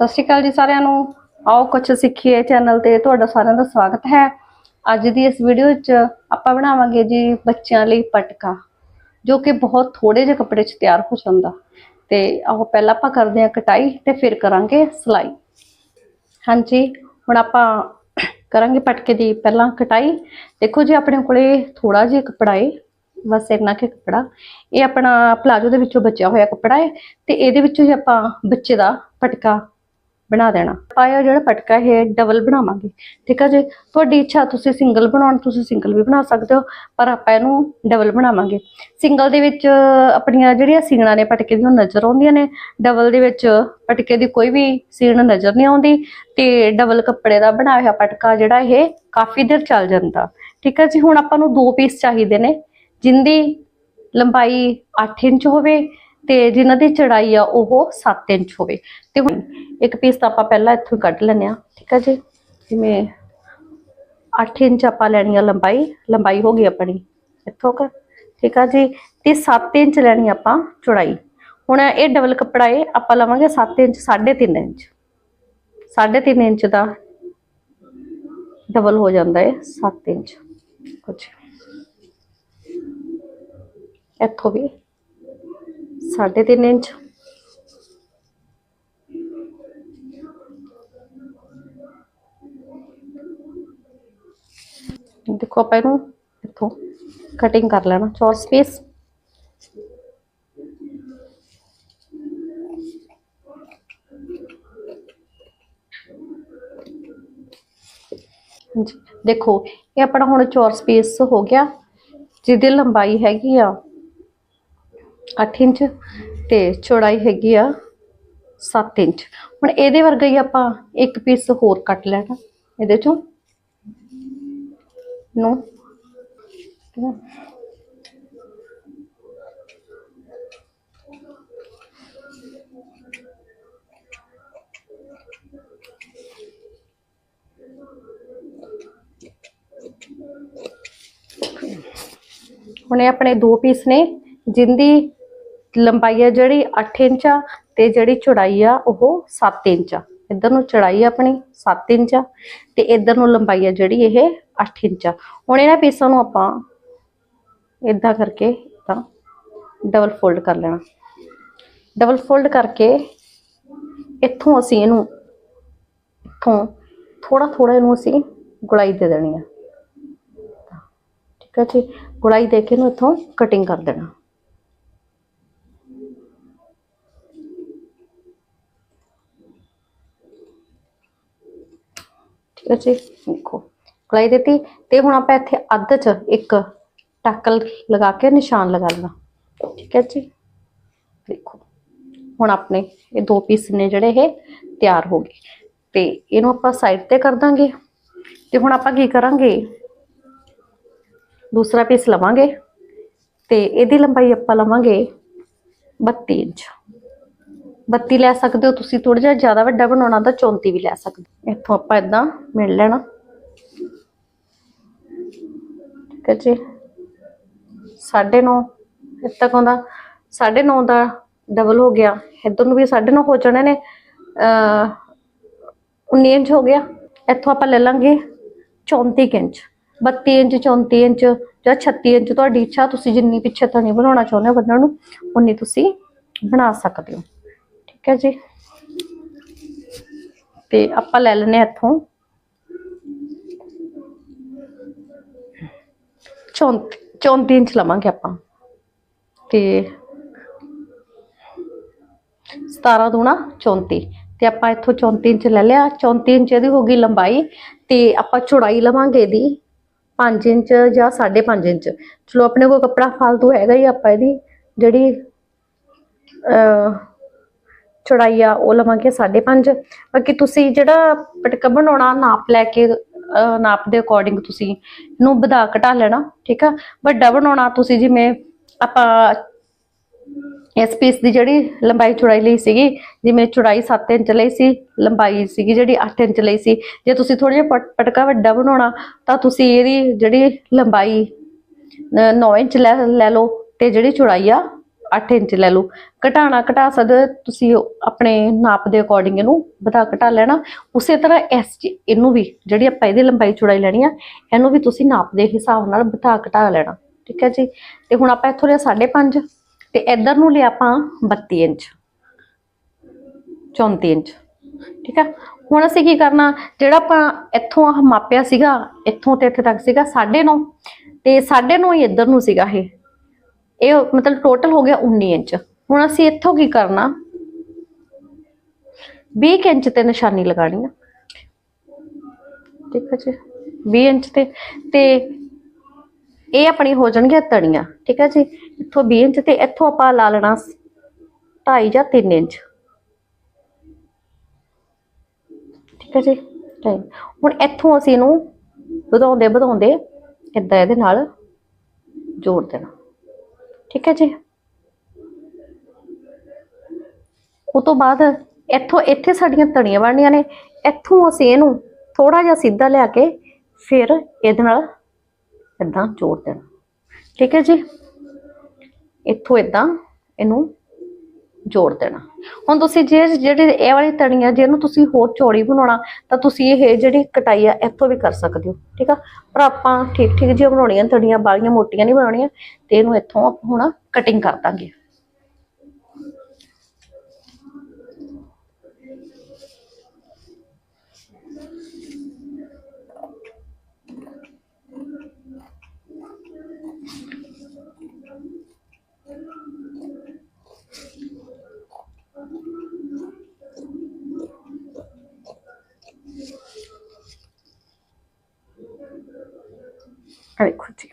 ਸਤਿ ਸ਼੍ਰੀ ਅਕਾਲ ਜੀ ਸਾਰਿਆਂ ਨੂੰ। ਆਓ ਕੁਝ ਸਿੱਖੀਏ ਚੈਨਲ ਤੇ। ਤੁਹਾਡਾ ਸਾਰਿਆਂ ਦਾ ਸਵਾਗਤ ਹੈ। ਅੱਜ ਦੀ ਇਸ ਵੀਡੀਓ ਵਿੱਚ ਆਪਾਂ ਬਣਾਵਾਂਗੇ ਜੀ ਬੱਚਿਆਂ ਲਈ ਪਟਕਾ, ਜੋ ਕਿ ਬਹੁਤ ਥੋੜੇ ਜਿਹੇ ਕੱਪੜੇ 'ਚ ਤਿਆਰ ਹੋ ਜਾਂਦਾ। ਤੇ ਆਓ ਪਹਿਲਾਂ ਆਪਾਂ ਕਰਦੇ ਹਾਂ ਕਟਾਈ ਤੇ ਫਿਰ ਕਰਾਂਗੇ ਸਿਲਾਈ। ਹਾਂਜੀ, ਹੁਣ ਆਪਾਂ ਕਰਾਂਗੇ ਪਟਕੇ ਦੀ ਪਹਿਲਾਂ ਕਟਾਈ। ਦੇਖੋ ਜੀ, ਆਪਣੇ ਕੋਲੇ ਥੋੜਾ ਜਿਹਾ ਕੱਪੜਾ ਏ, ਬਸ ਇੰਨਾ ਕਿ ਕੱਪੜਾ। ਇਹ ਆਪਣਾ ਪਲਾਜੋ ਦੇ ਵਿੱਚੋਂ ਬਚਿਆ ਹੋਇਆ ਕੱਪੜਾ ਹੈ ਤੇ ਇਹਦੇ ਵਿੱਚੋਂ ਹੀ ਆਪਾਂ ਬੱਚੇ ਦਾ ਪਟਕਾ ਬਣਾ ਦੇਣਾ। ਪਾਇਆ ਜਿਹੜਾ ਪਟਕਾ ਹੈ ਡਬਲ ਬਣਾਵਾਂਗੇ। ਠੀਕ ਹੈ ਜੀ? ਤੁਹਾਡੀ ਇੱਛਾ, ਤੁਸੀਂ ਸਿੰਗਲ ਬਣਾਉਣ, ਤੁਸੀਂ ਸਿੰਗਲ ਵੀ ਬਣਾ ਸਕਦੇ ਹੋ, ਪਰ ਆਪਾਂ ਇਹਨੂੰ ਡਬਲ ਬਣਾਵਾਂਗੇ। ਸਿੰਗਲ ਦੇ ਵਿੱਚ ਆਪਣੀਆਂ ਜਿਹੜੀਆਂ ਸੀਣਾ ਨੇ ਪਟਕੇ ਦੀਆਂ ਨਜ਼ਰ ਆਉਂਦੀਆਂ ਨੇ। ਡਬਲ ਦੇ ਵਿੱਚ ਪਟਕੇ ਦੀ ਕੋਈ ਵੀ ਸੀਣ ਨਜ਼ਰ ਨਹੀਂ ਆਉਂਦੀ ਤੇ ਡਬਲ ਕੱਪੜੇ ਦਾ ਬਣਾਇਆ ਹੋਇਆ ਪਟਕਾ ਜਿਹੜਾ ਇਹ ਕਾਫੀ ਦੇਰ ਚੱਲ ਜਾਂਦਾ। ਠੀਕ ਹੈ ਜੀ? ਹੁਣ ਆਪਾਂ ਨੂੰ ਦੋ ਪੀਸ ਚਾਹੀਦੇ ਨੇ। ਜਿੰਦੀ ਲੰਬਾਈ 8 ਇੰਚ ਹੋਵੇ ਤੇ ਜਿਨ੍ਹਾਂ ਦੀ ਚੜਾਈ ਆ ਉਹ 7 ਇੰਚ ਹੋਵੇ। ਤੇ ਹੁਣ ਇੱਕ ਪੀਸ ਤਾਂ ਆਪਾਂ ਪਹਿਲਾਂ ਇੱਥੋਂ ਹੀ ਕੱਢ ਲੈਨੇ ਆ ਠੀਕ ਆ ਜੀ? ਜਿਵੇਂ 8 ਇੰਚ ਆਪਾਂ ਲੈਣੀ ਆ ਲੰਬਾਈ ਲੰਬਾਈ ਹੋ ਗਈ ਆਪਣੀ ਇੱਥੋਂ ਕ, ਠੀਕ ਆ ਜੀ? ਤੇ 7 ਇੰਚ ਲੈਣੀ ਆਪਾਂ ਚੌੜਾਈ। ਹੁਣ ਇਹ ਡਬਲ ਕੱਪੜਾ ਏ ਆਪਾਂ ਲਵਾਂਗੇ 7 ਇੰਚ 3.5 ਇੰਚ। 3.5 ਇੰਚ ਦਾ ਡਬਲ ਹੋ ਜਾਂਦਾ ਏ 7 ਇੰਚ। ਕੁਝ ਇੱਥੋਂ ਵੀ 3.5 ਇੰਚ ਦੇਖੋ ਆਪਾਂ ਇਹਨੂੰ ਇੱਥੋਂ ਕਟਿੰਗ ਕਰ ਲੈਣਾ ਚੌਰਸ ਪੀਸ ਜੀ ਦੇਖੋ ਇਹ ਆਪਣਾ ਹੁਣ ਚੌਰਸ ਪੀਸ ਹੋ ਗਿਆ ਜਿਹਦੀ ਲੰਬਾਈ ਹੈਗੀ ਆ 8 ਇੰਚ ਤੇ ਚੌੜਾਈ ਹੈਗੀ ਆ 7 ਇੰਚ। ਹੁਣ ਇਹਦੇ ਵਰਗਾ ਹੀ ਆਪਾਂ ਇੱਕ ਪੀਸ ਹੋਰ ਕੱਟ ਲੈਣਾ। ਇਹਦੇ ਚੋਂ ਨੂੰ ਹੁਣ ਇਹ ਆਪਣੇ ਦੋ ਪੀਸ ਨੇ, ਜਿੰਦੀ ਲੰਬਾਈ ਆ ਜਿਹੜੀ 8 ਇੰਚ ਆ ਤੇ ਜਿਹੜੀ ਚੌੜਾਈ ਆ ਉਹ 7 ਇੰਚ ਆ। ਇੱਧਰ ਨੂੰ ਚੌੜਾਈ ਆਪਣੀ 7 ਇੰਚ ਆ ਤੇ ਇੱਧਰ ਨੂੰ ਲੰਬਾਈ ਆ ਜਿਹੜੀ ਇਹ 8 ਇੰਚ ਆ। ਹੁਣ ਇਹਨਾਂ ਪੀਸਾਂ ਨੂੰ ਆਪਾਂ ਇਦਾਂ ਕਰਕੇ ਤਾਂ ਡਬਲ ਫੋਲਡ ਕਰ ਲੈਣਾ। ਡਬਲ ਫੋਲਡ ਕਰਕੇ ਇੱਥੋਂ ਅਸੀਂ ਇਹਨੂੰ ਇੱਥੋਂ ਥੋੜਾ ਥੋੜਾ ਇਹਨੂੰ ਅਸੀਂ ਗੁਲਾਈ ਦੇ ਦੇਣੀ ਆ। ਠੀਕ ਹੈ ਜੀ? ਗੁਲਾਈ ਦੇ ਕੇ ਇਹਨੂੰ ਇੱਥੋਂ ਕਟਿੰਗ ਕਰ ਦੇਣਾ। ਠੀਕ ਹੈ ਜੀ, ਦੇਖੋ। ਗੁਲਾਈ ਦਿੱਤੀ ਤੇ ਹੁਣ ਆਪਾਂ ਇੱਥੇ ਅੱਧ ਚ ਇੱਕ ਟੱਕਲ ਲਗਾ ਕੇ ਨਿਸ਼ਾਨ ਲਗਾ ਲੈਣਾ ਠੀਕ ਹੈ ਜੀ? ਦੇਖੋ, ਹੁਣ ਆਪਣੇ ਇਹ ਦੋ ਪੀਸ ਨੇ ਜਿਹੜੇ ਇਹ ਤਿਆਰ ਹੋ ਗਏ। ਤੇ ਇਹਨੂੰ ਆਪਾਂ ਸਾਈਡ ਤੇ ਕਰ ਦਾਂਗੇ। ਤੇ ਹੁਣ ਆਪਾਂ ਕੀ ਕਰਾਂਗੇ? ਦੂਸਰਾ ਪੀਸ ਲਵਾਂਗੇ। ਤੇ ਇਹਦੀ ਲੰਬਾਈ ਆਪਾਂ ਲਵਾਂਗੇ 32 ਇੰਚ। 32 ਲੈ ਸਕਦੇ ਹੋ ਤੁਸੀਂ ਥੋੜਾ ਜਿਹਾ, ਜ਼ਿਆਦਾ ਵੱਡਾ ਬਣਾਉਣਾ ਤਾਂ 34 ਵੀ ਲੈ ਸਕਦੇ ਹੋ। ਇੱਥੋਂ ਆਪਾਂ ਇਦਾਂ ਮਿਲ ਲੈਣਾ। ਠੀਕ ਹੈ ਜੀ। 9.5 ਇੱਥੇ ਤੱਕ ਆਉਂਦਾ। 9.5 ਦਾ ਡਬਲ ਹੋ ਗਿਆ। ਇੱਧਰ ਨੂੰ ਵੀ 9.5 ਹੋ ਜਾਣੇ ਨੇ। ਅ 19 ਇੰਚ ਹੋ ਗਿਆ। ਇੱਥੋਂ ਆਪਾਂ ਲੈ ਲਾਂਗੇ 34 ਕੁ ਇੰਚ। 32 ਇੰਚ 34 ਇੰਚ ਜਾਂ 36 ਇੰਚ। ਤੁਹਾਡੀ ਇੱਛਾ, ਤੁਸੀਂ ਜਿੰਨੀ ਪਿੱਛੇ ਤਾਂ ਨਹੀਂ ਬਣਾਉਣਾ ਚਾਹੁੰਦੇ ਹੋ ਬੰਨਣ ਨੂੰ, ਉਨੀ ਤੁਸੀਂ ਬਣਾ ਸਕਦੇ ਹੋ। ਠੀਕ ਹੈ ਜੀ। ਤੇ ਆਪਾਂ ਲੈ ਲੈਨੇ ਆ ਇੱਥੋਂ। 34 ਇੰਚ ਲਵਾਂਗੇ ਆਪਾਂ। ਤੇ 17 ਦੂਣਾ 34 ਤੇ ਆਪਾਂ ਇੱਥੋਂ 34 ਇੰਚ ਲੈ ਲਿਆ। 34 ਇੰਚ ਇਹਦੀ ਹੋ ਗਈ ਲੰਬਾਈ। ਤੇ ਆਪਾਂ ਚੌੜਾਈ ਲਵਾਂਗੇ ਇਹਦੀ 5 ਇੰਚ ਜਾਂ 5.5 ਇੰਚ। ਚਲੋ ਆਪਣੇ ਕੋਲ ਕੱਪੜਾ ਫालतू ਹੈਗਾ ਹੀ ਆਪਾਂ ਇਹਦੀ। ਜਿਹੜੀ ਅ ਚੌੜਾਈ ਆ, ਉਹ ਲਵਾਂਗੇ 5.5 ਬਾਕੀ ਤੁਸੀਂ ਜਿਹੜਾ ਪਟਕਾ ਬਣਾਉਣਾ, ਨਾਪ ਲੈ ਕੇ ਨਾਪ ਦੇ ਅਕੋਰਡਿੰਗ ਤੁਸੀਂ ਇਹਨੂੰ ਵਧਾ ਘਟਾ ਲੈਣਾ, ਠੀਕ ਆ? ਵੱਡਾ ਬਣਾਉਣਾ ਤੁਸੀਂ ਜਿਵੇਂ ਆਪਾਂ ਇਸ ਪੀਸ ਦੀ ਜਿਹੜੀ ਲੰਬਾਈ ਚੌੜਾਈ ਲਈ ਸੀਗੀ, ਜਿਵੇਂ ਚੌੜਾਈ 7 ਇੰਚ ਲਈ ਸੀ, ਲੰਬਾਈ ਸੀਗੀ ਜਿਹੜੀ 8 ਇੰਚ ਲਈ ਸੀ। ਜੇ ਤੁਸੀਂ ਥੋੜਾ ਜਿਹਾ ਪਟਕਾ ਵੱਡਾ ਬਣਾਉਣਾ, ਤਾਂ ਤੁਸੀਂ ਇਹਦੀ ਜਿਹੜੀ ਲੰਬਾਈ 9 ਇੰਚ ਲੈ ਲੈ ਲਓ ਤੇ ਜਿਹੜੀ ਚੌੜਾਈ ਆ 8 ਇੰਚ ਲੈ ਲਓ। ਘਟਾਣਾ ਘਟਾ ਸਕਦੇ ਤੁਸੀਂ ਆਪਣੇ ਨਾਪ ਦੇ ਅਕੋਰਡਿੰਗ ਇਹਨੂੰ ਵਧਾ ਘਟਾ ਲੈਣਾ। ਉਸੇ ਤਰ੍ਹਾਂ ਇਸ ਇਹਨੂੰ ਵੀ ਜਿਹੜੀ ਆਪਾਂ ਇਹਦੀ ਲੰਬਾਈ ਚੌੜਾਈ ਲੈਣੀ ਆ, ਇਹਨੂੰ ਵੀ ਤੁਸੀਂ ਨਾਪ ਦੇ ਹਿਸਾਬ ਨਾਲ ਵਧਾ ਘਟਾ ਲੈਣਾ। ਠੀਕ ਹੈ ਜੀ? ਤੇ ਹੁਣ ਆਪਾਂ ਇੱਥੋਂ ਲਿਆ 5.5 ਤੇ ਇੱਧਰ ਨੂੰ ਲਿਆ ਆਪਾਂ 32 ਇੰਚ 34 ਇੰਚ। ਠੀਕ ਹੈ? ਹੁਣ ਅਸੀਂ ਕੀ ਕਰਨਾ, ਜਿਹੜਾ ਆਪਾਂ ਇੱਥੋਂ ਆਹ ਮਾਪਿਆ ਸੀਗਾ, ਇੱਥੋਂ ਤੇ ਇੱਥੇ ਤੱਕ ਸੀਗਾ 9.5 ਤੇ 9.5 ਹੀ ਇੱਧਰ ਨੂੰ ਸੀਗਾ ਇਹ। ਇਹ ਮਤਲਬ ਟੋਟਲ ਹੋ ਗਿਆ 19 ਇੰਚ। ਹੁਣ ਅਸੀਂ ਇੱਥੋਂ ਕੀ ਕਰਨਾ? 20 ਕੁ ਇੰਚ ਤੇ ਨਿਸ਼ਾਨੀ ਲਗਾਣੀ ਆ। ਠੀਕ ਹੈ ਜੀ 20 ਇੰਚ ਤੇ ਤੇ ਇਹ ਆਪਣੀ ਹੋ ਜਾਣਗੀਆਂ ਤਣੀਆਂ, ਠੀਕ ਹੈ ਜੀ? ਇੱਥੋਂ 20 ਇੰਚ ਤੇ ਇੱਥੋਂ ਆਪਾਂ ਲਾ ਲੈਣਾ 2.5 ਜਾਂ 3 ਇੰਚ। ਠੀਕ ਹੈ ਜੀ? ਹੁਣ ਇੱਥੋਂ ਅਸੀਂ ਇਹਨੂੰ ਵਧਾਉਂਦੇ ਵਧਾਉਂਦੇ ਏਦਾਂ ਇਹਦੇ ਨਾਲ ਜੋੜ ਦੇਣਾ। ਠੀਕ ਹੈ ਜੀ। ਉਹ ਤੋਂ ਬਾਅਦ ਇੱਥੋਂ, ਇੱਥੇ ਸਾਡੀਆਂ ਤਣੀਆਂ ਬਣਨੀਆਂ ਨੇ। ਇੱਥੋਂ ਅਸੀਂ ਇਹਨੂੰ ਥੋੜਾ ਜਿਹਾ ਸਿੱਧਾ ਲਿਆ ਕੇ ਫਿਰ ਇਹਦੇ ਨਾਲ ਇਦਾਂ ਜੋੜ ਦੇਣਾ। ਠੀਕ ਹੈ ਜੀ। ਇੱਥੋਂ ਇਦਾਂ ਇਹਨੂੰ ਜੋੜ ਦੇਣਾ। ਹੁਣ ਤੁਸੀਂ ਜੇ ਜਿਹੜੇ ਇਹ ਵਾਲੀ ਤਣੀਆਂ ਜਿਹਨੂੰ ਤੁਸੀਂ ਹੋਰ ਚੌੜੀ ਬਣਾਉਣਾ, ਤਾਂ ਤੁਸੀਂ ਇਹ ਜਿਹੜੀ ਕਟਾਈ ਆ, ਇੱਥੋਂ ਵੀ ਕਰ ਸਕਦੇ ਹੋ, ਠੀਕ ਆ? ਪਰ ਆਪਾਂ ਠੀਕ ਠੀਕ ਜਿਹੀਆਂ ਬਣਾਉਣੀਆਂ, ਤਣੀਆਂ ਬਾਲੀਆਂ ਮੋਟੀਆਂ ਨਹੀਂ ਬਣਾਉਣੀਆਂ, ਤੇ ਇਹਨੂੰ ਇੱਥੋਂ ਆਪਾਂ ਹੁਣ ਕਟਿੰਗ ਕਰ ਦਾਂਗੇ ਆ ਵੇਖੋ ਜੀ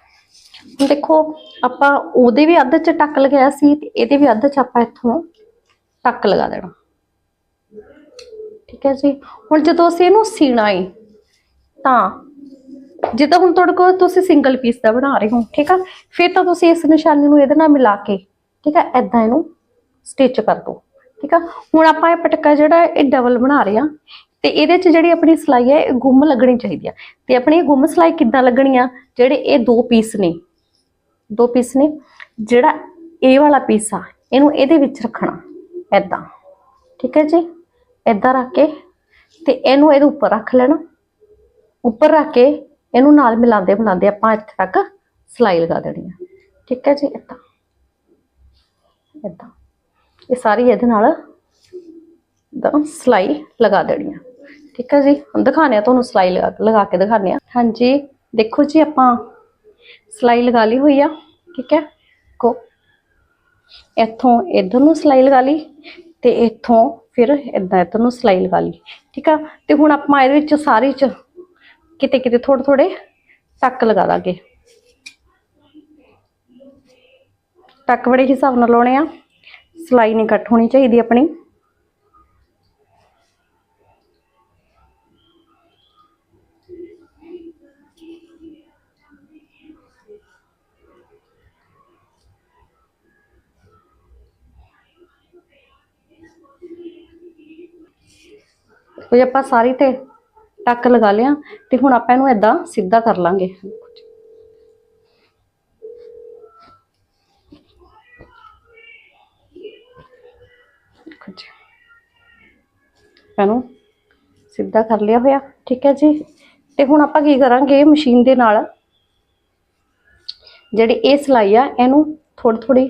ਹੁਣ ਦੇਖੋ, ਆਪਾਂ ਉਹਦੇ ਵੀ ਅੱਧ ਚ ਟੱਕ ਲਗਾਇਆ ਸੀ ਤੇ ਇਹਦੇ ਵੀ ਅੱਧ ਚ ਆਪਾਂ ਇੱਥੋਂ ਟੱਕ ਲਗਾ ਦੇਣਾ। ਠੀਕ ਹੈ ਜੀ? ਹੁਣ ਜਦੋਂ ਅਸੀਂ ਇਹਨੂੰ ਸੀਣਾ ਹੈ ਤਾਂ ਜਿੱਦਾਂ ਹੁਣ ਤੁਹਾਡੇ ਕੋਲ ਤੁਸੀਂ ਸਿੰਗਲ ਪੀਸ ਦਾ ਬਣਾ ਰਹੇ ਹੋ, ਠੀਕ ਆ? ਫਿਰ ਤਾਂ ਤੁਸੀਂ ਇਸ ਨਿਸ਼ਾਨੀ ਨੂੰ ਇਹਦੇ ਨਾਲ ਮਿਲਾ ਕੇ, ਠੀਕ ਆ? ਐਦਾਂ ਇਹਨੂੰ ਸਟਿਚ ਕਰ ਦੋ ਠੀਕ ਆ? ਹੁਣ ਆਪਾਂ ਇਹ ਪਟਕਾ ਜਿਹੜਾ ਇਹ ਡਬਲ ਬਣਾ ਰਹੇ ਆ, ਤੇ ਇਹਦੇ ਚ ਜਿਹੜੀ ਆਪਣੀ ਸਿਲਾਈ ਹੈ ਇਹ ਗੁੰਮ ਲੱਗਣੀ ਚਾਹੀਦੀ ਆ। ਤੇ ਆਪਣੀ ਇਹ ਗੁੰਮ ਸਿਲਾਈ ਕਿੱਦਾਂ ਲੱਗਣੀ ਆ? ਜਿਹੜੇ ਇਹ ਦੋ ਪੀਸ ਨੇ ਦੋ ਪੀਸ ਨੇ, ਜਿਹੜਾ ਇਹ ਵਾਲਾ ਪੀਸ ਆ, ਇਹਨੂੰ ਇਹਦੇ ਵਿੱਚ ਰੱਖਣਾ ਐਦਾਂ ਠੀਕ ਹੈ ਜੀ? ਐਦਾਂ ਰੱਖ ਕੇ ਤੇ ਇਹਨੂੰ ਇਹਦੇ ਉੱਪਰ ਰੱਖ ਲੈਣਾ। ਉੱਪਰ ਰੱਖ ਕੇ ਇਹਨੂੰ ਨਾਲ ਮਿਲਾਉਂਦੇ ਮਿਲਾਉਂਦੇ ਆਪਾਂ ਇੱਥੇ ਤੱਕ ਸਿਲਾਈ ਲਗਾ ਦੇਣੀ ਆ। ਠੀਕ ਹੈ ਜੀ? ਏਦਾਂ। ਏਦਾਂ। ਇਹ ਸਾਰੀ ਇਹਦੇ ਨਾਲ ਏਦਾਂ ਸਿਲਾਈ ਲਗਾ ਦੇਣੀ ਆ। ਠੀਕ ਹੈ ਜੀ? ਹੁਣ ਦਿਖਾਣੇ ਆ, ਤੁਹਾਨੂੰ ਸਿਲਾਈ ਲਗਾ ਲਗਾ ਕੇ ਦਿਖਾਣੇ ਆ। ਹਾਂਜੀ। ਦੇਖੋ ਜੀ ਆਪਾਂ ਸਿਲਾਈ ਲਗਾ ਲਈ ਹੋਈ ਆ, ਠੀਕ ਹੈ? ਕੋ, ਇੱਥੋਂ ਇਧਰ ਨੂੰ ਸਿਲਾਈ ਲਗਾ ਲਈ ਤੇ ਇੱਥੋਂ ਫਿਰ ਇਦਾਂ ਇੱਧਰ ਨੂੰ ਸਿਲਾਈ ਲਗਾ ਲਈ, ਠੀਕ ਆ? ਤੇ ਹੁਣ ਆਪਾਂ ਇਹਦੇ ਵਿੱਚ ਸਾਰੀ ਚ ਕਿਤੇ ਕਿਤੇ ਥੋੜੇ ਥੋੜੇ ਟੱਕ ਲਗਾ ਦਾਂਗੇ। ਟੱਕ ਬੜੇ ਹਿਸਾਬ ਨਾਲ ਲਾਉਣੇ ਆ। ਸਿਲਾਈ ਨਹੀਂ ਕੱਟ ਹੋਣੀ ਚਾਹੀਦੀ ਆਪਣੀ। ਉਹ ਆਪਾਂ ਸਾਰੀ ਤੇ ਟੱਕ ਲਗਾ ਲਿਆ ਤੇ ਹੁਣ ਆਪਾਂ ਇਹਨੂੰ ਏਦਾਂ ਸਿੱਧਾ ਕਰ ਲਾਂਗੇ। ਇਹਨੂੰ ਸਿੱਧਾ ਕਰ ਲਿਆ ਹੋਇਆ, ਠੀਕ ਹੈ ਜੀ? ਤੇ ਹੁਣ ਆਪਾਂ ਕੀ ਕਰਾਂਗੇ ਮਸ਼ੀਨ ਦੇ ਨਾਲ? ਜਿਹੜੀ ਇਹ ਸਿਲਾਈ ਆ, ਇਹਨੂੰ ਥੋੜੀ ਥੋੜੀ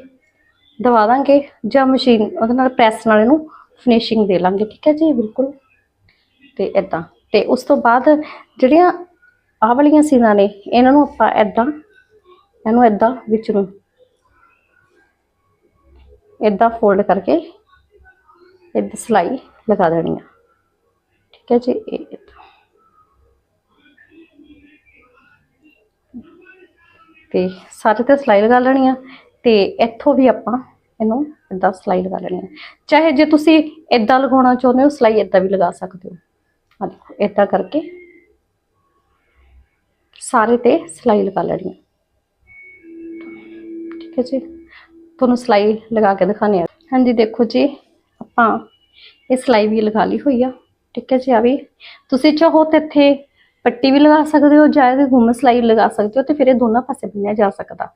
ਦਵਾ ਦਾਂਗੇ ਜਾਂ ਮਸ਼ੀਨ ਉਹਦੇ ਨਾਲ ਪ੍ਰੈਸ ਨਾਲ ਇਹਨੂੰ ਫਿਨਿਸ਼ਿੰਗ ਦੇ ਲਾਂਗੇ, ਠੀਕ ਹੈ ਜੀ? ਬਿਲਕੁਲ। ਤੇ ਇਦਾਂ ਤੇ ਉਸ ਤੋਂ ਬਾਅਦ ਜਿਹੜੀਆਂ ਆਹ ਵਾਲੀਆਂ ਸੀਨਾਂ ਨੇ, ਇਹਨਾਂ ਨੂੰ ਆਪਾਂ ਇਦਾਂ ਇਹਨੂੰ ਇਦਾਂ ਵਿੱਚ ਨੂੰ ਇਦਾਂ ਫੋਲਡ ਕਰਕੇ ਇਦਾਂ ਸਿਲਾਈ ਲਗਾ ਦੇਣੀ ਆ। ਠੀਕ ਹੈ ਜੀ, ਇਹ ਤੇ ਸਾਰੇ ਤੇ ਸਿਲਾਈ ਲਗਾ ਲੈਣੀ ਆ ਤੇ ਇੱਥੋਂ ਵੀ ਆਪਾਂ ਇਹਨੂੰ ਇਦਾਂ ਸਿਲਾਈ ਲਗਾ ਲੈਣੀ ਆ। ਚਾਹੇ ਜੇ ਤੁਸੀਂ ਇਦਾਂ ਲਗਾਉਣਾ ਚਾਹੁੰਦੇ ਹੋ, ਸਿਲਾਈ ਇਦਾਂ ਵੀ ਲਗਾ ਸਕਦੇ ਹੋ। ਆ ਦੇਖੋ ਇਦਾਂ ਕਰਕੇ ਸਾਰੇ ਤੇ ਸਿਲਾਈ ਲਗਾ ਲੈਣੀ ਠੀਕ ਹੈ ਜੀ। ਤੁਹਾਨੂੰ ਸਿਲਾਈ ਲਗਾ ਕੇ ਦਿਖਾਣੇ ਆ। ਹਾਂਜੀ, ਦੇਖੋ ਜੀ, ਆਪਾਂ ਇਹ ਸਿਲਾਈ ਵੀ ਲਗਾ ਲਈ ਹੋਈ ਆ। ਠੀਕ ਹੈ ਜੀ, ਆ ਵੀ। ਤੁਸੀਂ ਚਾਹੋ ਤੇ ਇੱਥੇ ਪੱਟੀ ਵੀ ਲਗਾ ਸਕਦੇ ਹੋ ਜਾਂ ਇਹਦੇ ਗੁੰਮ ਸਲਾਈ ਲਗਾ ਸਕਦੇ ਹੋ ਤੇ ਫਿਰ ਇਹ ਦੋਨਾਂ ਪਾਸੇ ਬੰਨਿਆ ਜਾ ਸਕਦਾ।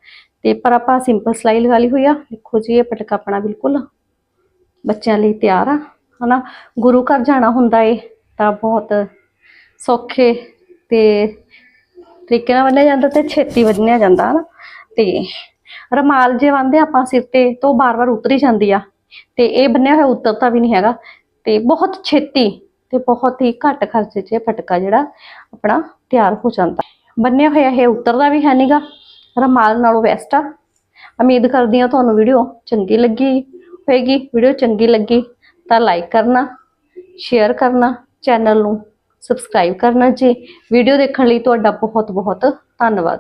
ਤੇ ਪਰ ਆਪਾਂ ਸਿੰਪਲ ਸਲਾਈ ਲਗਾ ਲਈ ਹੋਈ ਆ। ਦੇਖੋ ਜੀ, ਇਹ ਪਟਕਾ ਆਪਣਾ ਬਿਲਕੁਲ ਬੱਚਿਆਂ ਲਈ ਤਿਆਰ ਆ। ਹਨਾ, ਗੁਰੂ ਘਰ ਜਾਣਾ ਹੁੰਦਾ ਏ। ਤਾਂ ਬਹੁਤ ਸੌਖੇ ਤੇ ਤਰੀਕੇ ਨਾਲ ਬੰਨਿਆ ਜਾਂਦਾ ਤੇ ਛੇਤੀ ਬੰਨਿਆ ਜਾਂਦਾ, ਹਨਾ? ਤੇ ਰਮਾਲ ਜੇ ਬੰਨਦੇ ਆਪਾਂ ਸਿਰ ਤੇ, ਤਾਂ ਉਹ ਬਾਰ-ਬਾਰ ਉਤਰੀ ਜਾਂਦੀ ਆ। ਤੇ ਇਹ ਬੰਨਿਆ ਹੋਇਆ ਉਤਰਦਾ ਵੀ ਨਹੀਂ ਹੈਗਾ। ਤੇ ਬਹੁਤ ਛੇਤੀ ਤੇ ਬਹੁਤ ਹੀ ਘੱਟ ਖਰਚੇ 'ਚ ਇਹ ਪਟਕਾ ਜਿਹੜਾ ਆਪਣਾ ਤਿਆਰ ਹੋ ਜਾਂਦਾ। ਬੰਨਿਆ ਹੋਇਆ ਇਹ ਉਤਰਦਾ ਵੀ ਹੈ ਨਹੀਂਗਾ ਰਮਾਲ ਨਾਲੋਂ ਬੈਸਟ ਆ। ਉਮੀਦ ਕਰਦੀ ਹਾਂ ਤੁਹਾਨੂੰ ਵੀਡੀਓ ਚੰਗੀ ਲੱਗੀ ਹੋਏਗੀ। ਵੀਡੀਓ ਚੰਗੀ ਲੱਗੀ ਤਾਂ ਲਾਈਕ ਕਰਨਾ ਸ਼ੇਅਰ ਕਰਨਾ ਚੈਨਲ ਨੂੰ ਸਬਸਕ੍ਰਾਈਬ ਕਰਨਾ ਜੀ। ਵੀਡੀਓ ਦੇਖਣ ਲਈ ਤੁਹਾਡਾ ਬਹੁਤ ਬਹੁਤ ਧੰਨਵਾਦ।